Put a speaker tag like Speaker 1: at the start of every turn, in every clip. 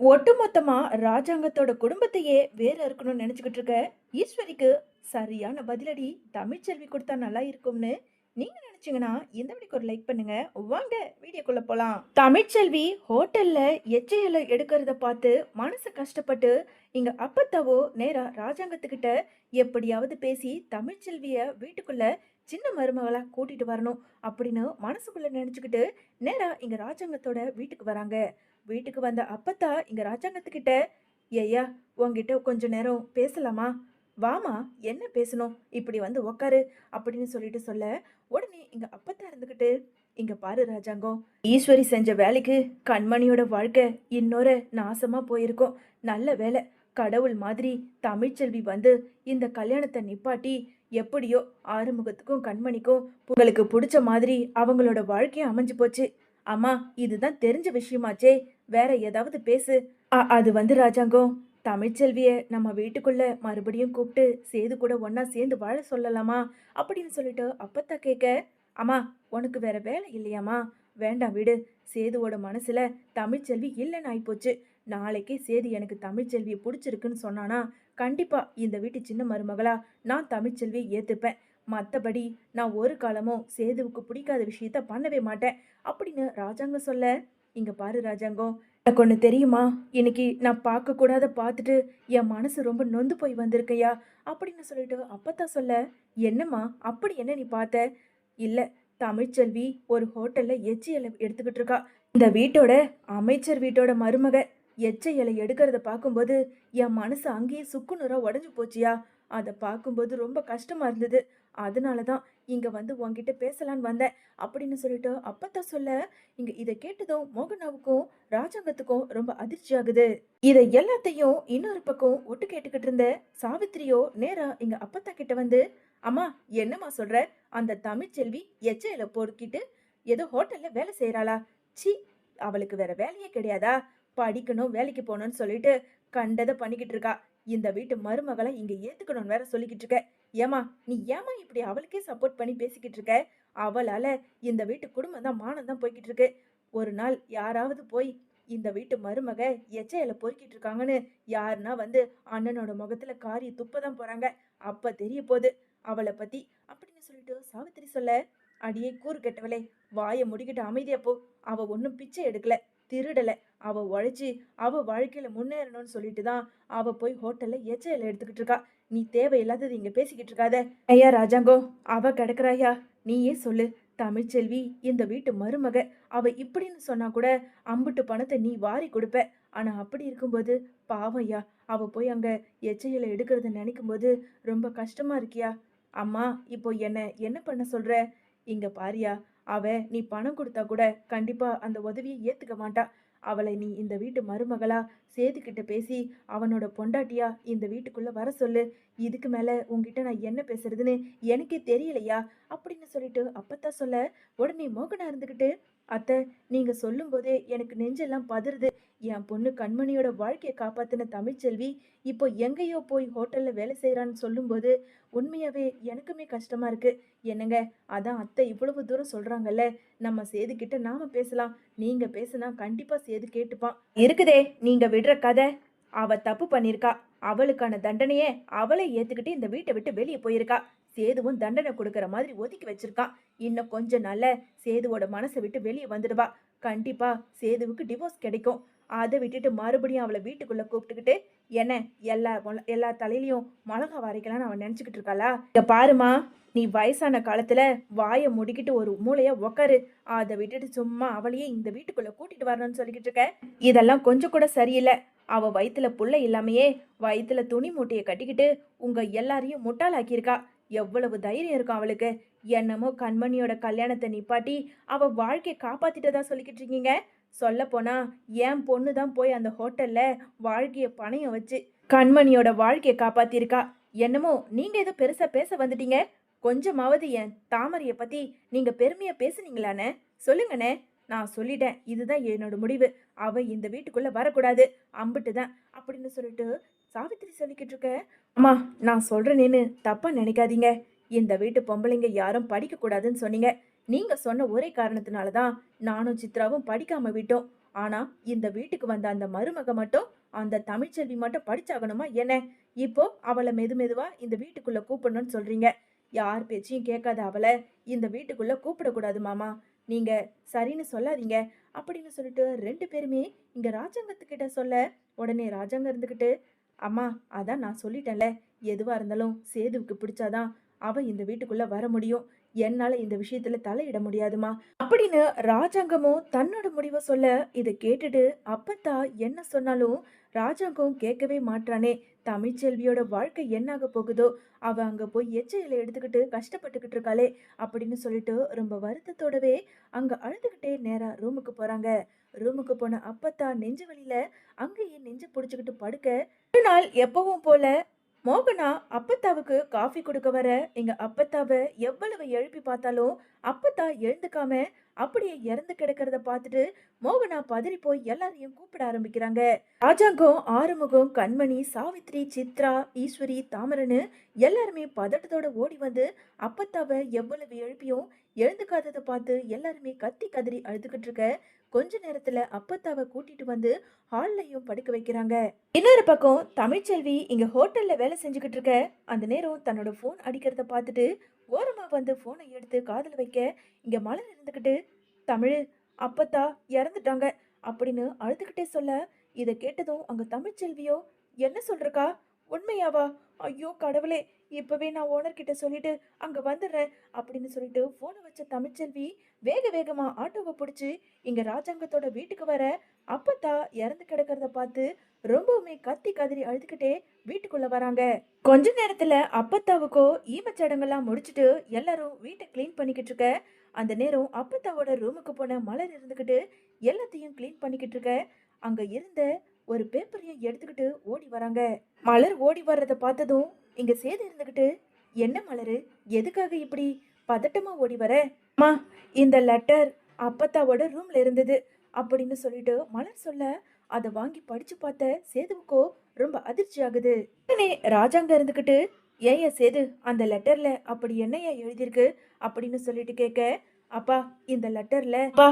Speaker 1: ஒட்டுமொத்தமா ராஜாங்கத்தோட குடும்பத்தையே வேற இருக்கணும்னு நினைச்சுக்கிட்டு இருக்க ஈஸ்வரிக்கு சரியான பதிலடி தமிழ்ச்செல்வி கொடுத்தா நல்லா இருக்கும்னு நீங்க நினைச்சீங்கன்னா இந்த வீடியோக்கு ஒரு லைக் பண்ணுங்க. வாங்க வீடியோக்குள்ள போலாம். தமிழ்ச்செல்வி ஹோட்டல்ல எச்சையில எடுக்கிறத பார்த்து மனசு கஷ்டப்பட்டு இங்க அப்பத்தாவோ நேரா ராஜாங்கத்துக்கிட்ட எப்படியாவது பேசி தமிழ்ச்செல்விய வீட்டுக்குள்ள சின்ன மருமகளா கூட்டிட்டு வரணும் அப்படின்னு மனசுக்குள்ள நினைச்சுக்கிட்டு நேரா இங்க ராஜாங்கத்தோட வீட்டுக்கு வராங்க. வீட்டுக்கு வந்த அப்பத்தா இங்க ராஜாங்கத்துக்கிட்ட ஐயா உங்ககிட்ட கொஞ்ச நேரம் பேசலாமா? வாமா என்ன பேசணும்? இப்படி வந்து உக்காரு அப்படின்னு சொல்லிட்டு சொல்ல உடனே இங்க அப்பத்தா இருந்துகிட்டு இங்க பாரு ராஜாங்கம் ஈஸ்வரி செஞ்ச வேலைக்கு கண்மணியோட வாழ்க்கை இன்னொரு நாசமா போயிருக்கும். நல்ல வேலை கடவுள் மாதிரி தமிழ்ச்செல்வி வந்து இந்த கல்யாணத்தை நிப்பாட்டி எப்படியோ ஆறுமுகத்துக்கும் கண்மணிக்கும் உங்களுக்கு பிடிச்ச மாதிரி அவங்களோட வாழ்க்கையும் அமைஞ்சு போச்சு. அம்மா இதுதான் தெரிஞ்ச விஷயமாச்சே வேற ஏதாவது பேசு. அது வந்து ராஜாங்கம் தமிழ்ச்செல்விய நம்ம வீட்டுக்குள்ள மறுபடியும் கூப்பிட்டு சேது கூட ஒன்னா சேர்ந்து வாழ சொல்லலாமா? அப்படின்னு சொல்லிட்டு அப்பத்தா கேட்க அம்மா உனக்கு வேற வேலை இல்லையாம்மா? வேண்டாம் விடு. சேதுவோட மனசுல தமிழ்ச்செல்வி இல்லைன்னு ஆயிப்போச்சு. நாளைக்கே சேது எனக்கு தமிழ்ச்செல்வியை பிடிச்சிருக்குன்னு சொன்னானா கண்டிப்பா இந்த வீட்டு சின்ன மருமகளா நான் தமிழ்ச்செல்வியை ஏத்துப்பேன். மற்றபடி நான் ஒரு காலமும் சேதுவுக்கு பிடிக்காத விஷயத்த பண்ணவே மாட்டேன். அப்படின்னு ராஜாங்கம் சொல்ல இங்க பாரு ராஜாங்கம் எனக்கு ஒன்று தெரியுமா? இன்னைக்கு நான் பார்க்க கூடாத பார்த்துட்டு என் மனசு ரொம்ப நொந்து போய் வந்திருக்கையா? அப்படின்னு சொல்லிட்டு அப்பத்தான் சொல்ல என்னம்மா அப்படி என்ன நீ பார்த்த? இல்ல தமிழ்ச்செல்வி ஒரு ஹோட்டல்ல எச்சி இலை எடுத்துக்கிட்டு இருக்கா. இந்த வீட்டோட அமைச்சர் வீட்டோட மருமக எச்ச இலை எடுக்கிறத பார்க்கும்போது என் மனசு அங்கேயே சுக்குநூறா உடஞ்சு போச்சியா? அதை பார்க்கும்போது ரொம்ப கஷ்டமா இருந்தது. அதனால தான் இங்கே வந்து உங்ககிட்ட பேசலான்னு வந்தேன். அப்படின்னு சொல்லிட்டு அப்பத்தா சொல்ல இங்கே இதை கேட்டதும் மோகனாவுக்கும் ராஜாங்கத்துக்கும் ரொம்ப அதிர்ச்சி ஆகுது. இதை எல்லாத்தையும் இன்னொரு பக்கம் ஒட்டு கேட்டுக்கிட்டு இருந்த சாவித்திரியோ நேரா இங்கே அப்பத்தா கிட்ட வந்து அம்மா என்னம்மா சொல்கிற அந்த தமிழ்ச்செல்வி எச்சையில பொறுக்கிட்டு ஏதோ ஹோட்டலில் வேலை செய்கிறாளா சி அவளுக்கு வேற வேலையே கிடையாதா? படிக்கணும் வேலைக்கு போகணும்னு சொல்லிட்டு கண்டதை பண்ணிக்கிட்டு இருக்கா. இந்த வீட்டு மருமகளை இங்கே ஏற்றுக்கணும்னு வேற சொல்லிக்கிட்டு இருக்க. ஏமா நீ ஏமா இப்படி அவளுக்கே சப்போர்ட் பண்ணி பேசிக்கிட்டு இருக்க? அவளால இந்த வீட்டு குடும்பம் தான் மானம் தான் போய்கிட்டு இருக்கு. ஒரு நாள் யாராவது போய் இந்த வீட்டு மருமக எச்சையில பொறுக்கிட்டு இருக்காங்கன்னு யாருன்னா வந்து அண்ணனோட முகத்துல காரி துப்பதான் போறாங்க. அப்ப தெரிய போகுது அவளை பத்தி அப்படின்னு சொல்லிட்டு சாவித்திரி சொல்ல அடியே கூறு கெட்டவளே வாயை முடிக்கிட்டு அமைதியா போ. அவ ஒன்றும் பிச்சை எடுக்கல திருடல. அவள் உழைச்சி அவள் வாழ்க்கையில் முன்னேறணும்னு சொல்லிட்டு தான் அவள் போய் ஹோட்டலில் எச்சையில் எடுத்துக்கிட்டு இருக்கா. நீ தேவையில்லாதது இங்கே பேசிக்கிட்டு இருக்காத. ஐயா ராஜாங்கோ அவள் கிடக்குறாயா? நீயே சொல்லு. தமிழ்ச்செல்வி இந்த வீட்டு மருமக. அவ இப்படின்னு சொன்னா கூட அம்புட்டு பணத்தை நீ வாரி கொடுப்ப. ஆனா அப்படி இருக்கும்போது பாவம் ஐயா. அவ போய் அங்க எச்சையில எடுக்கிறத நினைக்கும் போது ரொம்ப கஷ்டமா இருக்கியா? அம்மா இப்போ என்ன என்ன பண்ண சொல்ற? இங்க பாரியா அவ நீ பணம் கொடுத்தா கூட கண்டிப்பா அந்த உதவியை ஏத்துக்க மாட்டா. அவளை நீ இந்த வீட்டு மருமகளா சேதுக்கிட்ட பேசி அவனோட பொண்டாட்டியா இந்த வீட்டுக்குள்ள வர சொல்லு. இதுக்கு மேல உங்ககிட்ட நான் என்ன பேசுறதுன்னு எனக்கே தெரியலையா? அப்படின்னு சொல்லிட்டு அப்பத்தான் சொல்ல உடனே மோகனா இருந்துகிட்டு அத்தை நீங்க சொல்லும்போதே எனக்கு நெஞ்செல்லாம் பதறுது. என் பொண்ணு கண்மணியோட வாழ்க்கையை காப்பாத்தின தமிழ்ச்செல்வி இப்போ எங்கேயோ போய் ஹோட்டல்ல வேலை செய்யறான்னு சொல்லும்போது உண்மையாவே எனக்குமே கஷ்டமா இருக்கு. என்னங்க அதான் அத்தை இவ்வளவு தூரம் சொல்றாங்கல்ல நம்ம சேது கிட்ட நாம பேசலாம். நீங்க பேசினா கண்டிப்பா சேது கேட்டுப்பான். இருக்குதே நீங்க விடுற கதை. அவ தப்பு பண்ணிருக்கா. அவளுக்கான தண்டனையே அவளை ஏத்துக்கிட்டு இந்த வீட்டை விட்டு வெளியே போயிருக்கா. சேதுவும் தண்டனை கொடுக்கற மாதிரி ஒதுக்கி வச்சிருக்கான் இன்னும் கொஞ்ச நாள்ல சேதுவோட மனசை விட்டு வெளியே வந்துடுவா. கண்டிப்பா சேதுவுக்கு டிவோர்ஸ் கிடைக்கும். அதை விட்டுட்டு மறுபடியும் அவளை வீட்டுக்குள்ள கூப்பிட்டுக்கிட்டு என்ன எல்லா எல்லா தலையிலையும் மிளகா வரைக்கலாம்னு அவன் நினச்சிக்கிட்டு இருக்காளா? இங்க பாருமா நீ வயசான காலத்துல வாயை முடிக்கிட்டு ஒரு மூளைய உக்காரு. அதை விட்டுட்டு சும்மா அவளையே இந்த வீட்டுக்குள்ள கூட்டிட்டு வரணும்னு சொல்லிக்கிட்டு இருக்க. இதெல்லாம் கொஞ்சம் கூட சரியில்லை. அவ வயிற்றுல புள்ள இல்லாமையே வயிற்றுல துணி மூட்டையை கட்டிக்கிட்டு உங்க எல்லாரையும் முட்டாளாக்கியிருக்கா. எவ்வளவு தைரியம் இருக்கும் அவளுக்கு? என்னமோ கண்மணியோட கல்யாணத்தை நிப்பாட்டி அவ வாழ்க்கையை காப்பாத்திட்டதா சொல்லிக்கிட்டு இருக்கீங்க? சொல்ல போனா என் பொண்ணு தான் போய் அந்த ஹோட்டல்ல வாழ்க்கைய பணையம் வச்சு கண்மணியோட வாழ்க்கையை காப்பாத்திருக்கா. என்னமோ நீங்க ஏதோ பெருசா பேச வந்துட்டீங்க. கொஞ்சமாவது என் தாமரைய பத்தி நீங்க பெருமையா பேசுனீங்களானே? சொல்லுங்கண்ணே. நான் சொல்லிட்டேன். இதுதான் என்னோட முடிவு. அவ இந்த வீட்டுக்குள்ளே வரக்கூடாது. அம்பிட்டு தான். அப்படின்னு சொல்லிட்டு சாவித்திரி சொல்லிக்கிட்டு இருக்க. அம்மா நான் சொல்கிறேன்னு தப்பாக நினைக்காதீங்க. இந்த வீட்டு பொம்பளைங்க யாரும் படிக்கக்கூடாதுன்னு சொன்னீங்க. நீங்கள் சொன்ன ஒரே காரணத்தினால தான் நானும் சித்ராவும் படிக்காம விட்டோம். ஆனால் இந்த வீட்டுக்கு வந்த அந்த மருமக மட்டும் அந்த தமிழ்ச்செல்வி மட்டும் படிச்சாகணுமா என்ன? இப்போ அவளை மெது மெதுவாக இந்த வீட்டுக்குள்ளே கூப்பிடணும்னு சொல்கிறீங்க யார் பேச்சையும் கேட்காத அவளை இந்த வீட்டுக்குள்ளே கூப்பிடக்கூடாது மாமா. நீங்க சரின்னு சொல்லாதீங்க அப்படின்னு சொல்லிட்டு ரெண்டு பேருமே இங்க ராஜாங்கத்துக்கிட்ட சொல்ல உடனே ராஜாங்க இருந்துக்கிட்டு அம்மா அதான் நான் சொல்லிட்டேன்ல. எதுவா இருந்தாலும் சேதுவுக்கு பிடிச்சாதான் அவ இந்த வீட்டுக்குள்ள வர முடியும். என்னால இந்த விஷயத்துல தலையிட முடியாதுமா. அப்படின்னு ராஜாங்கமும் தன்னோட முடிவை சொல்ல இதை கேட்டுட்டு அப்பத்தா என்ன சொன்னாலும் ராஜாங்கவும் கேட்கவே மாட்றானே. தமிழ்ச்செல்வியோட வாழ்க்கை என்னாக போகுதோ? அவ அங்க போய் எச்சையில எடுத்துக்கிட்டு கஷ்டப்பட்டுக்கிட்டு இருக்காளே அப்படின்னு சொல்லிட்டு ரொம்ப வருத்தத்தோடவே அங்க அழுதுகிட்டே நேரா ரூமுக்கு போறாங்க. ரூமுக்கு போன அப்பத்தான் நெஞ்சு வழியில் அங்கேயே நெஞ்சு புடிச்சுக்கிட்டு படுக்க. ஒரு நாள் எப்பவும் போல மோகனா அப்பத்தாவுக்கு காஃபி கொடுக்க வர எங்க அப்பத்தாவை எவ்வளவு எழுப்பி பார்த்தாலும் அப்பத்தா எழுந்துக்காம அப்படியே இறந்து கிடக்கிறத பார்த்துட்டு மோகனா பதறி போய் எல்லாரையும் கூப்பிட ஆரம்பிக்கிறாங்க. ராஜாங்கம் ஆறுமுகம் கண்மணி சாவித்ரி சித்ரா ஈஸ்வரி தாமரன்னு எல்லாருமே பதட்டத்தோட ஓடி வந்து அப்பத்தாவை எவ்வளவு எழுப்பியும் எழுந்துக்காததை பார்த்து எல்லாருமே கத்தி கதறி அழுதுகிட்டு இருக்க கொஞ்ச நேரத்துல அப்பத்தாவை கூட்டிட்டு வந்து ஹால்லையும் படுக்க வைக்கிறாங்க. இன்னொரு பக்கம் தமிழ்ச்செல்வி இங்க ஹோட்டல்ல வேலை செஞ்சுக்கிட்டு இருக்க. அந்த நேரம் தன்னோட ஃபோன் அடிக்கிறத பார்த்துட்டு ஓரமா வந்து ஃபோனை எடுத்து காதில் வைக்க இங்க மலர் இருந்துக்கிட்டு தமிழ் அப்பத்தா இறந்துட்டாங்க அப்படின்னு அழுதுகிட்டே சொல்ல இதை கேட்டதும் அங்க தமிழ்ச்செல்வியோ என்ன சொல்றக்கா? உண்மையாவா? ஐயோ கடவுளே இப்போவே நான் ஓனர்கிட்ட சொல்லிட்டு அங்கே வந்துடுறேன் அப்படின்னு சொல்லிட்டு ஃபோனை வச்ச தமிழ்ச்செல்வி வேக வேகமாக ஆட்டோவை பிடிச்சி இங்கே ராஜாங்கத்தோட வீட்டுக்கு வர. அப்பத்தா இறந்து கிடக்கிறத பார்த்து ரொம்பவுமே கத்தி கதறி அழுதுகிட்டே வீட்டுக்குள்ள வராங்க. கொஞ்ச நேரத்துல அப்பத்தாவுக்கோ ஈமச்சடங்கெல்லாம் முடிச்சுட்டு எல்லாரும் வீட்டை க்ளீன் பண்ணிக்கிட்டு இருக்க. அந்த நேரம் அப்பத்தாவோட ரூமுக்கு போன மலர் இருந்துக்கிட்டு எல்லாத்தையும் க்ளீன் பண்ணிக்கிட்டு இருக்க. அங்க இருந்த ஒரு பேப்பரையும் எடுத்துக்கிட்டு ஓடி வராங்க. மலர் ஓடி வர்றத பார்த்ததும் இங்க சேது இருந்துகிட்டு என்ன மலரு? எதுக்காக இப்படி பதட்டமா ஓடி வர? மா இந்த லெட்டர் அப்பத்தாவோட ரூம்ல இருந்தது அப்படின்னு சொல்லிட்டு மலர் சொல்ல அதை வாங்கி படிச்சு பார்த்த சேதுவுக்கோ ரொம்ப அதிர்ச்சி ஆகுது. உடனே ராஜாங்க இருந்துகிட்டு ஏயா சேது அந்த லெட்டர்ல அப்படி என்னையா எழுதியிருக்கு? அப்படின்னு சொல்லிட்டு கேட்க அப்பா இந்த லெட்டர்ல அப்பா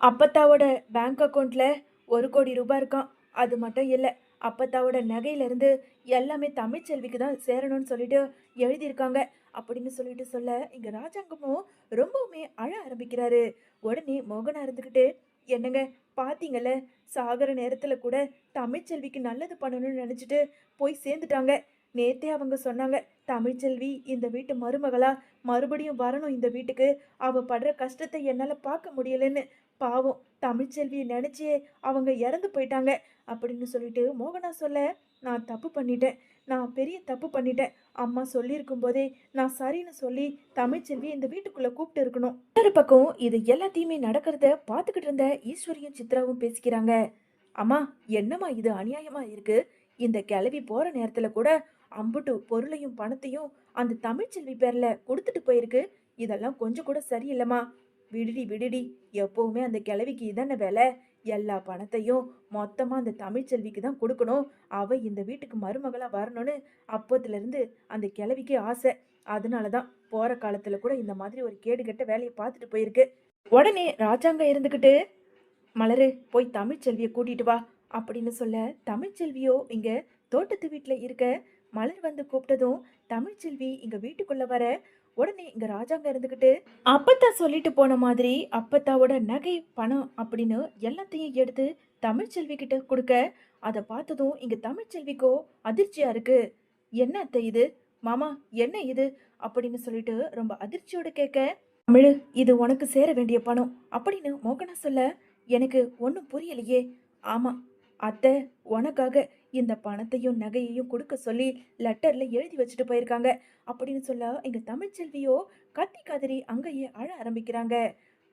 Speaker 1: அப்பத்தாவோட பேங்க் அக்கௌண்ட்ல ஒரு கோடி ரூபாய் இருக்கான் அது மட்டும் இல்லை அப்பத்தாவோட நகையிலேருந்து எல்லாமே தமிழ்ச்செல்விக்கு தான் சேரணும்னு சொல்லிட்டு எழுதியிருக்காங்க. அப்படின்னு சொல்லிட்டு சொல்ல இங்கே ராஜாங்கமும் ரொம்பவுமே அழ ஆரம்பிக்கிறாரு. உடனே மோகனா இருந்துக்கிட்டு என்னங்க பார்த்தீங்கல்ல சாகர நேரத்தில் கூட தமிழ்ச்செல்விக்கு நல்லது பண்ணணும்னு நினச்சிட்டு போய் சேர்ந்துட்டாங்க. நேத்தே அவங்க சொன்னாங்க தமிழ்ச்செல்வி இந்த வீட்டு மருமகளா மறுபடியும் வரணும் இந்த வீட்டுக்கு. அவ படுற கஷ்டத்தை என்னால பார்க்க முடியலன்னு பாவம். தமிழ்ச்செல்வியை நினைச்சே அவங்க இறந்து போயிட்டாங்க. அப்படின்னு சொல்லிட்டு மோகனா சொல்ல நான் தப்பு பண்ணிட்டேன். நான் பெரிய தப்பு பண்ணிட்டேன். அம்மா சொல்லியிருக்கும் போதே நான் சரின்னு சொல்லி தமிழ்ச்செல்வி இந்த வீட்டுக்குள்ள கூப்பிட்டு இருக்கணும். இன்னொரு பக்கம் இது எல்லாத்தையுமே நடக்கிறத பார்த்துக்கிட்டு இருந்த ஈஸ்வரியும் சித்ராவும் பேசிக்கிறாங்க. அம்மா என்னம்மா இது அநியாயமா இருக்கு? இந்த கிளவி போற நேரத்துல கூட அம்புட்டு பொருளையும் பணத்தையும் அந்த தமிழ்ச்செல்வி பேர்ல கொடுத்துட்டு போயிருக்கு. இதெல்லாம் கொஞ்சம் கூட சரியில்லைம்மா. விடுடி விடுடி. எப்பவுமே அந்த கிழவிக்கு இதான வேலை. எல்லா பணத்தையும் மொத்தமாக அந்த தமிழ்ச்செல்விக்கு தான் கொடுக்கணும். அவ இந்த வீட்டுக்கு மருமகளாக வரணும்னு அப்போத்துலேருந்து அந்த கிழவிக்கு ஆசை. அதனால தான் போகிற காலத்தில் கூட இந்த மாதிரி ஒரு கேடுகெட்ட வேலையை பார்த்துட்டு போயிருக்கு. உடனே ராஜாங்க இருந்துக்கிட்டு மலரு போய் தமிழ்ச்செல்வியை கூட்டிகிட்டு வா அப்படின்னு சொல்ல தமிழ்ச்செல்வியோ இங்கே தோட்டத்து வீட்டில் இருக்க மலர் வந்து கூப்பிட்டதும் தமிழ்ச்செல்வி இங்க வீட்டுக்குள்ள வர உடனே இங்க ராஜாங்க இருந்துகிட்டு அப்பத்தா சொல்லிட்டு போன மாதிரி அப்பத்தாவோட நகை பணம் அப்படின்னு எல்லாத்தையும் எடுத்து தமிழ்ச்செல்வி கிட்ட கொடுக்க அதை பார்த்ததும் இங்க தமிழ்ச்செல்விக்கோ அதிர்ச்சியா இருக்கு. என்ன அத்தை இது? மாமா என்ன இது? அப்படின்னு சொல்லிட்டு ரொம்ப அதிர்ச்சியோட கேட்க தமிழ் இது உனக்கு சேர வேண்டிய பணம் அப்படின்னு மோகனா சொல்ல எனக்கு ஒன்றும் புரியலையே. ஆமாம் அத்தை உனக்காக இந்த பணத்தையும் நகையையும் கொடுக்க சொல்லி லெட்டர்ல எழுதி வச்சுட்டு போயிருக்காங்க. அப்படின்னு சொல்ல எங்க தமிழ்ச்செல்வியோ கத்தி கதறி அங்கேயே அழ ஆரம்பிக்கிறாங்க.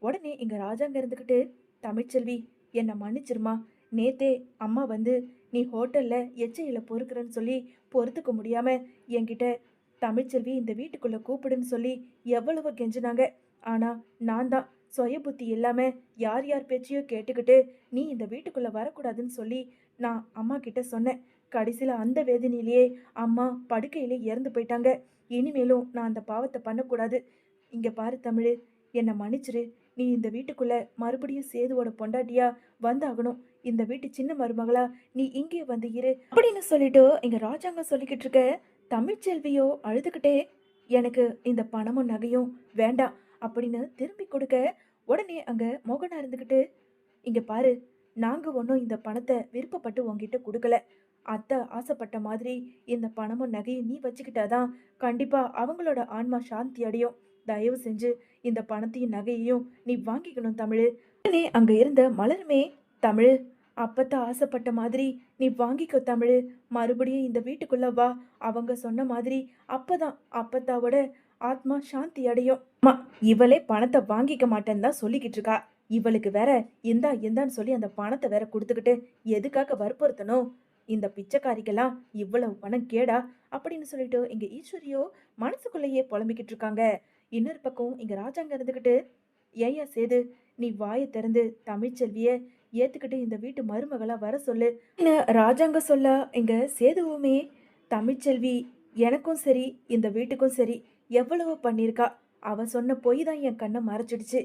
Speaker 1: உடனே எங்க ராஜாங்க இருந்துக்கிட்டு தமிழ்ச்செல்வி என்னை மன்னிச்சிருமா? நேத்தே அம்மா வந்து நீ ஹோட்டல்ல எச்சையில பொறுக்கிறேன்னு சொல்லி பொறுத்துக்க முடியாம என்கிட்ட தமிழ்ச்செல்வி இந்த வீட்டுக்குள்ள கூப்பிடுன்னு சொல்லி எவ்வளவு கெஞ்சினாங்க. ஆனா நான் தான் சுய புத்தி இல்லாம யார் யார் பேச்சையோ கேட்டுக்கிட்டு நீ இந்த வீட்டுக்குள்ள வரக்கூடாதுன்னு சொல்லி நான் அம்மா கிட்ட சொன்னேன். கடைசியில் அந்த வேதனையிலேயே அம்மா படுக்கையிலே இறந்து போயிட்டாங்க. இனிமேலும் நான் அந்த பாவத்தை பண்ணக்கூடாது. இங்கே பாரு தமிழ் என்னை மன்னிச்சிரு. நீ இந்த வீட்டுக்குள்ளே மறுபடியும் சேதுவோட பொண்டாட்டியா வந்தாகணும். இந்த வீட்டு சின்ன மருமகளா நீ இங்கே வந்து இரு. அப்படின்னு சொல்லிட்டு எங்கள் ராஜாங்க சொல்லிக்கிட்டு இருக்க தமிழ்ச்செல்வியோ அழுதுகிட்டே எனக்கு இந்த பணமும் நகையும் வேண்டாம் அப்படின்னு திரும்பி கொடுக்க உடனே அங்கே மோகனா இருந்துக்கிட்டு இங்கே பாரு நாங்கள் ஒன்றும் இந்த பணத்தை விருப்பப்பட்டு உங்ககிட்ட கொடுக்கல. அத்தை ஆசைப்பட்ட மாதிரி இந்த பணமும் நகையும் நீ வச்சுக்கிட்டாதான் கண்டிப்பாக அவங்களோட ஆன்மா சாந்தி அடையும். தயவு செஞ்சு இந்த பணத்தையும் நகையையும் நீ வாங்கிக்கணும் தமிழ். உடனே அங்கே இருந்த மலருமே தமிழ் அப்பத்தான் ஆசைப்பட்ட மாதிரி நீ வாங்கிக்கோ தமிழ். மறுபடியும் இந்த வீட்டுக்குள்ள வா. அவங்க சொன்ன மாதிரி அப்பதான் அப்பத்தாவோட ஆத்மா சாந்தி அடையும். இவளே பணத்தை வாங்கிக்க மாட்டேன்னு தான் சொல்லிக்கிட்டு இருக்கா. இவளுக்கு வேற இந்தா இந்தான்னு சொல்லி அந்த பணத்தை வேற கொடுத்துக்கிட்டு எதுக்காக வற்புறுத்தணும் இந்த பிச்சைக்காரிக்கெல்லாம் இவ்வளவு பணம் கேடா? அப்படின்னு சொல்லிட்டு இங்க ஈஸ்வரியோ மனசுக்குள்ளேயே புலம்பிக்கிட்டு இருக்காங்க. இன்னொரு பக்கம் இங்க ராஜாங்க இருந்துக்கிட்டு ஏயா சேது நீ வாயை திறந்து தமிழ்ச்செல்விய ஏத்துக்கிட்டு இந்த வீட்டு மருமகளா வர சொல்லு. ராஜாங்க சொல்ல இங்க சேதுவுமே தமிழ்ச்செல்வி எனக்கும் சரி இந்த வீட்டுக்கும் சரி எவ்வளவோ பண்ணியிருக்கா. அவ சொன்ன பொய் தான் என் கண்ணை மறைச்சிடுச்சு.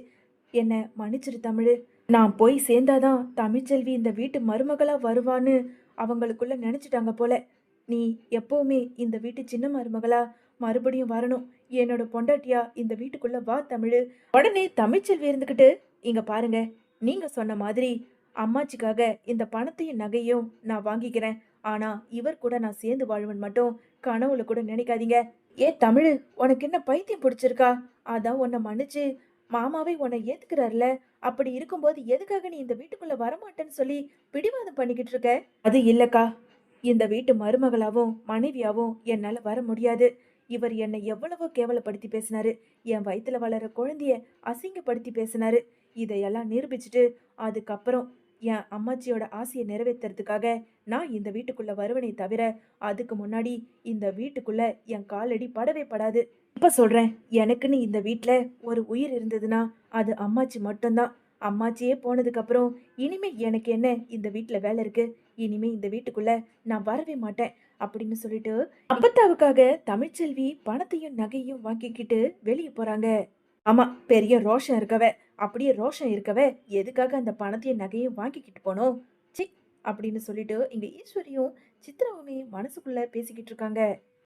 Speaker 1: என்ன மன்னிச்சிரு தமிழ். நான் போய் சேர்ந்தாதான் தமிழ்ச்செல்வி இந்த வீட்டு மருமகளாக வருவான்னு அவங்களுக்குள்ள நினச்சிட்டாங்க போல. நீ எப்போவுமே இந்த வீட்டு சின்ன மருமகளா மறுபடியும் வரணும். என்னோட பொண்டாட்டியா இந்த வீட்டுக்குள்ள வா தமிழ். உடனே தமிழ்ச்செல்வி இருந்துக்கிட்டு இங்க பாருங்க நீங்க சொன்ன மாதிரி அம்மாச்சிக்காக இந்த பணத்தையும் நகையும் நான் வாங்கிக்கிறேன். ஆனா இவர் கூட நான் சேர்ந்து வாழ்வன் மட்டும் கனவுல கூட நினைக்காதீங்க. ஏ தமிழ் உனக்கு என்ன பைத்தியம் பிடிச்சிருக்கா? அதான் உன்னை மன்னிச்சு மாமாவே உன்னை ஏத்துக்கிறாருல? அப்படி இருக்கும்போது எதுக்காக நீ இந்த வீட்டுக்குள்ள வரமாட்டேன்னு சொல்லி பிடிவாதம் பண்ணிக்கிட்டு இருக்க? அது இல்லக்கா. இந்த வீட்டு மருமகளாவும் மனைவியாவும் என்னால வர முடியாது. இவர் என்னை எவ்வளவோ கேவலப்படுத்தி பேசினாரு. என் வயிற்றுல வளர குழந்தைய அசிங்கப்படுத்தி பேசினாரு. இதையெல்லாம் நிரூபிச்சுட்டு அதுக்கப்புறம் என் அம்மாச்சியோட ஆசையை நிறைவேற்றுறதுக்காக நான் இந்த வீட்டுக்குள்ள வருவனே தவிர அதுக்கு முன்னாடி இந்த வீட்டுக்குள்ள என் காலடி படவே படாது. இப்ப சொல்றேன் எனக்குன்னு இந்த வீட்டில் ஒரு உயிர் இருந்ததுன்னா அது அம்மாச்சி மட்டும்தான். அம்மாச்சியே போனதுக்கு அப்புறம் இனிமே எனக்கு என்ன இந்த வீட்டில் வேலை இருக்கு? இனிமே இந்த வீட்டுக்குள்ள நான் வரவே மாட்டேன் அப்படின்னு சொல்லிட்டு அப்பத்தாவுக்காக தமிழ்ச்செல்வி பணத்தையும் நகையும் வாங்கிக்கிட்டு வெளியே போறாங்க. ஆமா பெரிய ரோஷம் இருக்கவ. அப்படியே ரோஷம் இருக்கவ எதுக்காக அந்த பணத்தையும் நகையும் வாங்கிக்கிட்டு போனோம்? சி அப்படின்னு சொல்லிட்டு இங்க ஈஸ்வரியும் சித்ராவுமே மனசுக்குள்ள பேசிக்கிட்டு இருக்காங்க.